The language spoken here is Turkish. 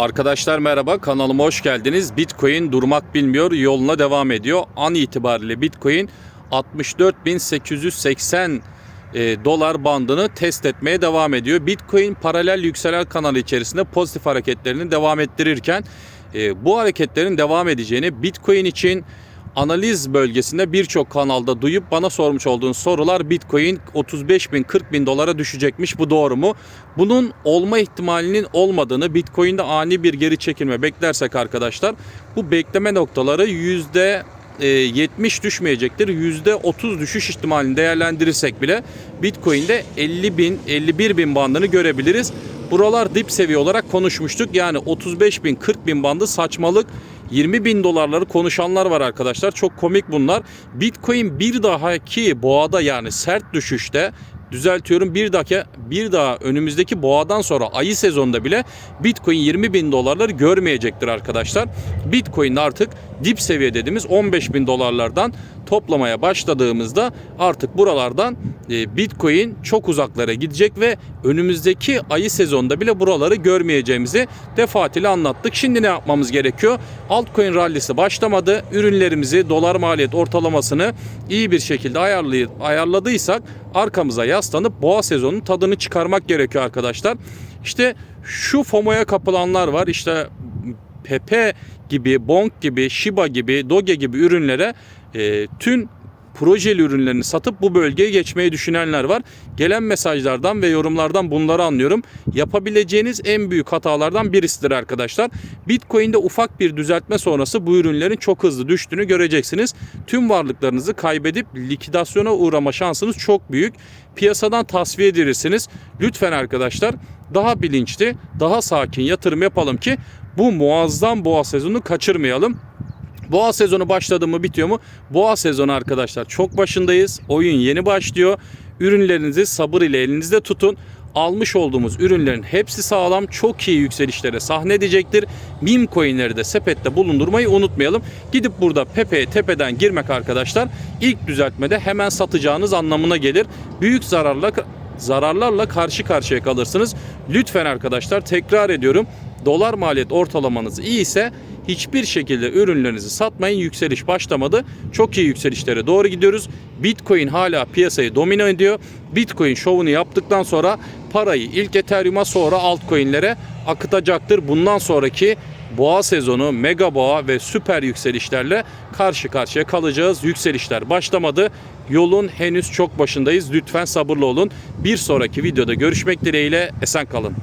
Arkadaşlar merhaba kanalıma hoş geldiniz. Bitcoin durmak bilmiyor yoluna devam ediyor. An itibariyle Bitcoin 64.880 e, dolar bandını test etmeye devam ediyor. Bitcoin paralel yükselen kanalı içerisinde pozitif hareketlerini devam ettirirken e, bu hareketlerin devam edeceğini Bitcoin için analiz bölgesinde birçok kanalda duyup bana sormuş olduğun sorular Bitcoin 35 bin 40 bin dolara düşecekmiş bu doğru mu? Bunun olma ihtimalinin olmadığını Bitcoin'de ani bir geri çekilme beklersek arkadaşlar bu bekleme noktaları yüzde e, 70 düşmeyecektir. %30 düşüş ihtimalini değerlendirirsek bile Bitcoin'de 50 bin 51 bin bandını görebiliriz. Buralar dip seviye olarak konuşmuştuk. Yani 35 bin 40 bin bandı saçmalık. 20 bin dolarları konuşanlar var arkadaşlar. Çok komik bunlar. Bitcoin bir dahaki boğada yani sert düşüşte düzeltiyorum bir dakika bir daha önümüzdeki boğadan sonra ayı sezonda bile Bitcoin 20 bin dolarları görmeyecektir arkadaşlar. Bitcoin artık dip seviye dediğimiz 15 bin dolarlardan toplamaya başladığımızda artık buralardan e, Bitcoin çok uzaklara gidecek ve önümüzdeki ayı sezonda bile buraları görmeyeceğimizi defaatle anlattık. Şimdi ne yapmamız gerekiyor? Altcoin rallisi başlamadı. Ürünlerimizi dolar maliyet ortalamasını iyi bir şekilde ayarladıysak arkamıza yaslanıp boğa sezonunun tadını çıkarmak gerekiyor arkadaşlar. İşte şu FOMO'ya kapılanlar var. İşte Pepe gibi, Bonk gibi, Shiba gibi, Doge gibi ürünlere e, tüm projeli ürünlerini satıp bu bölgeye geçmeyi düşünenler var. Gelen mesajlardan ve yorumlardan bunları anlıyorum. Yapabileceğiniz en büyük hatalardan birisidir arkadaşlar. Bitcoin'de ufak bir düzeltme sonrası bu ürünlerin çok hızlı düştüğünü göreceksiniz. Tüm varlıklarınızı kaybedip likidasyona uğrama şansınız çok büyük. Piyasadan tasfiye edilirsiniz. Lütfen arkadaşlar daha bilinçli, daha sakin yatırım yapalım ki bu muazzam boğa sezonunu kaçırmayalım. Boğa sezonu başladı mı bitiyor mu? Boğa sezonu arkadaşlar çok başındayız. Oyun yeni başlıyor. Ürünlerinizi sabır ile elinizde tutun. Almış olduğumuz ürünlerin hepsi sağlam, çok iyi yükselişlere sahne edecektir. Meme coinleri de sepette bulundurmayı unutmayalım. Gidip burada Pepe'ye tepeden girmek arkadaşlar ilk düzeltmede hemen satacağınız anlamına gelir. Büyük zararla zararlarla karşı karşıya kalırsınız. Lütfen arkadaşlar tekrar ediyorum. Dolar maliyet ortalamanız iyi ise hiçbir şekilde ürünlerinizi satmayın. Yükseliş başlamadı. Çok iyi yükselişlere doğru gidiyoruz. Bitcoin hala piyasayı domine ediyor. Bitcoin şovunu yaptıktan sonra parayı ilk Ethereum'a sonra altcoin'lere akıtacaktır. Bundan sonraki boğa sezonu, mega boğa ve süper yükselişlerle karşı karşıya kalacağız. Yükselişler başlamadı. Yolun henüz çok başındayız. Lütfen sabırlı olun. Bir sonraki videoda görüşmek dileğiyle esen kalın.